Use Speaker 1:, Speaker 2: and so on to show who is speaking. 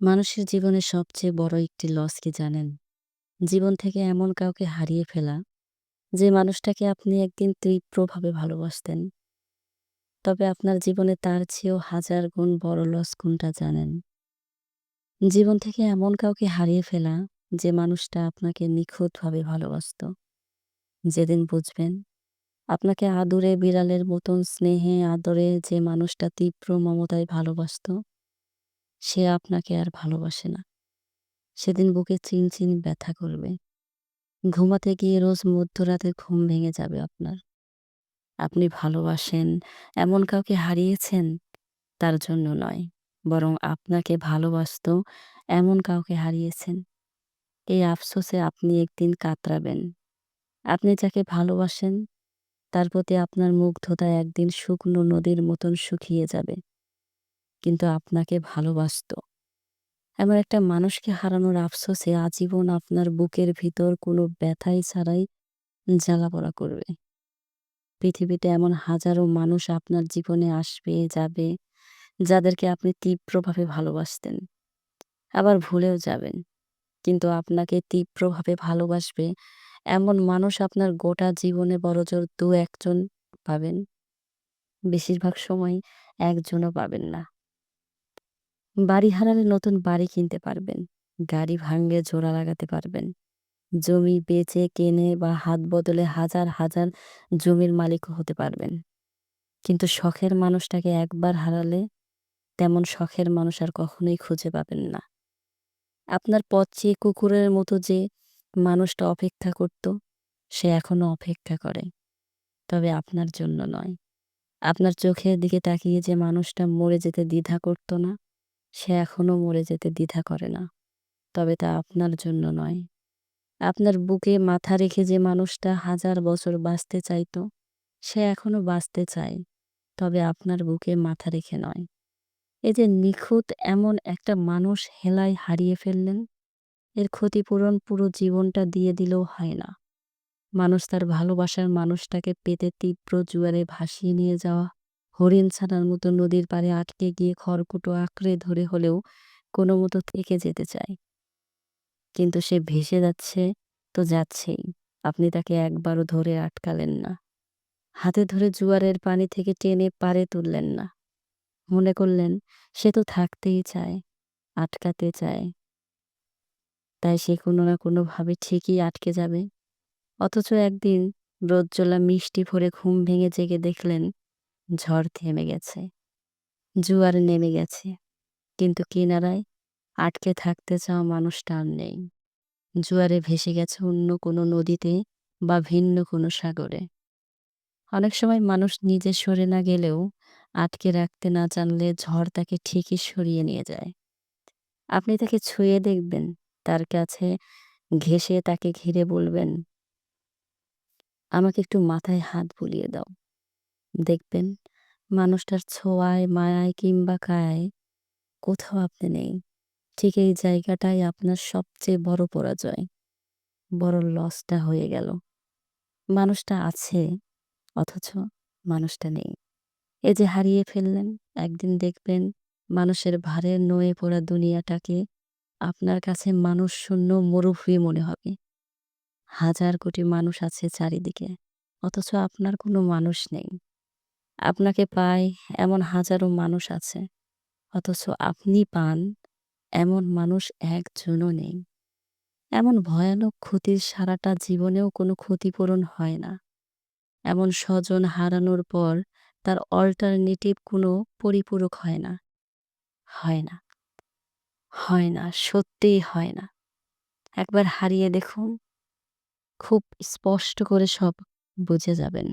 Speaker 1: মানুষের জীবনে সবচেয়ে বড় একটি লস কি জানেন? জীবন থেকে এমন কাউকে হারিয়ে ফেলা, যে মানুষটাকে আপনি একদিন তীব্রভাবে ভালোবাসতেন। তবে আপনার জীবনে তার চেয়েও হাজার গুণ বড় লস কোনটা জানেন? জীবন থেকে এমন কাউকে হারিয়ে ফেলা, যে মানুষটা আপনাকে নিখুঁতভাবে ভালোবাসত। যেদিন বুঝবেন, আপনাকে আদুরে বিড়ালের মতন স্নেহে আদরে যে মানুষটা তীব্র মমতায় ভালোবাসত, সে আপনাকে আর ভালোবাসে না। সেদিন বুকে চিন চিন ব্যথা করবে। ঘুমাতে গিয়ে রোজ মধ্যরাতে ঘুম ভেঙে যাবে আপনার। আপনি ভালোবাসেন, এমন কাউকে হারিয়েছেন, তার জন্য নয়, বরং আপনাকে ভালোবাসত এমন কাউকে হারিয়েছেন। এই আফসোসে আপনি একদিন কাতরাবেন। আপনি যাকে ভালোবাসেন, তার প্রতি আপনার মুগ্ধতা একদিন শুকনো নদীর মতন শুকিয়ে যাবে। কিন্তু আপনাকে ভালোবাসত। এমন একটা মানুষকে হারানোর আফসোসে আজীবন আপনার বুকের ভিতর কোনো ব্যথাই ছাড়াই জ্বালাপোড়া করবে। পৃথিবীতে এমন হাজারো মানুষ আপনার জীবনে আসবে, যাবে, যাদেরকে আপনি তীব্রভাবে ভালোবাসতেন। আবার ভুলেও যাবেন। কিন্তু আপনাকে তীব্রভাবে ভালোবাসবে, এমন মানুষ আপনার গোটা জীবনে বড়জোর দু একজন পাবেন। বেশিরভাগ সময় একজনও পাবেন না। বাড়ি হারালে নতুন বাড়ি কিনতে পারবেন। গাড়ি ভাঙলে জোড়া লাগাতে পারবেন। জমি বেচে কেনে বা হাত বদলে হাজার, হাজার জমির মালিকও হতে পারবেন। কিন্তু শখের মানুষটাকে একবার হারালে, তেমন শখের মানুষ আর কখনোই খুঁজে পাবেন না। আপনার পথ চেয়ে কুকুরের মতো যে মানুষটা অপেক্ষা করত, সে এখনও অপেক্ষা করে। তবে আপনার জন্য নয়। আপনার চোখের দিকে তাকিয়ে যে মানুষটা মরে যেতে দ্বিধা করত না, সে এখনও মরে যেতে দ্বিধা করে না। তবে তা আপনার জন্য নয়। আপনার বুকে মাথা রেখে যে মানুষটা হাজার বছর বাঁচতে চাইত, সে এখনও বাঁচতে চায়। তবে আপনার বুকে মাথা রেখে নয়। এ যে নিখুঁত এমন একটা মানুষ হেলায় হারিয়ে ফেললেন, এর ক্ষতিপূরণ পুরো জীবনটা দিয়ে দিলেও হয় না। মানুষ তার ভালোবাসার মানুষটাকে পেতে তীব্র জোয়ারে ভাসিয়ে নিয়ে যাওয়া, হরিণ ছানার মতো নদীর পাড়ে আটকে গিয়ে খড়কুটো আঁকড়ে ধরে হলেও কোনো মতো থেকে যেতে চায়। কিন্তু সে ভেসে যাচ্ছে তো যাচ্ছেই। আপনি তাকে একবারও ধরে আটকালেন না। হাতে ধরে জুয়ারের পানি থেকে টেনে পারে তুললেন না। মনে করলেন সে তো থাকতেই চায়, আটকাতে চায়। তাই সে কোনো না কোনোভাবে ঠিকই আটকে যাবে। অথচ একদিন রোদজ্বলা মিষ্টি ভরে ঘুম ভেঙে জেগে দেখলেন ঝড় থেমে গেছে। জোয়ার নেমে গেছে। কিন্তু কিনারায় আটকে থাকতে চাওয়া মানুষটা আর নেই। জুয়ারে ভেসে গেছে অন্য কোনো নদীতে বা ভিন্ন কোনো সাগরে। অনেক সময় মানুষ নিজে সরে না গেলেও আটকে রাখতে না জানলে ঝড় তাকে ঠিকই সরিয়ে নিয়ে যায়। আপনি তাকে ছুঁয়ে দেখবেন, তার কাছে ঘেঁষে তাকে ঘিরে বলবেন, আমাকে একটু মাথায় হাত বুলিয়ে দাও। দেখবেন মানুষটার ছোঁয়ায়, মায়ায় কিংবা কায়ায় কোথাও আপনি নেই। ঠিক এই জায়গাটাই আপনার সবচেয়ে বড় পরাজয়। বড় লসটা হয়ে গেল। মানুষটা আছে, অথচ মানুষটা নেই। এ যে হারিয়ে ফেললেন, একদিন দেখবেন মানুষের ভারে নয়ে পড়া দুনিয়াটাকে আপনার কাছে মানুষ শূন্য মরুভূমি মনে হবে। হাজার কোটি মানুষ আছে চারিদিকে, অথচ আপনার কোনো মানুষ নেই। আপনাকে পায় এমন হাজারো মানুষ আছে, অথচ আপনি পান এমন মানুষ একজনও নেই। এমন ভয়ানক ক্ষতির সারাটা জীবনেও কোনো ক্ষতিপূরণ হয় না। এমন স্বজন হারানোর পর তার অল্টারনেটিভ কোনো পরিপূরক হয় না। হয় না। হয় না, সত্যিই হয় না। একবার হারিয়ে দেখুন, খুব স্পষ্ট করে সব বুঝে যাবেন।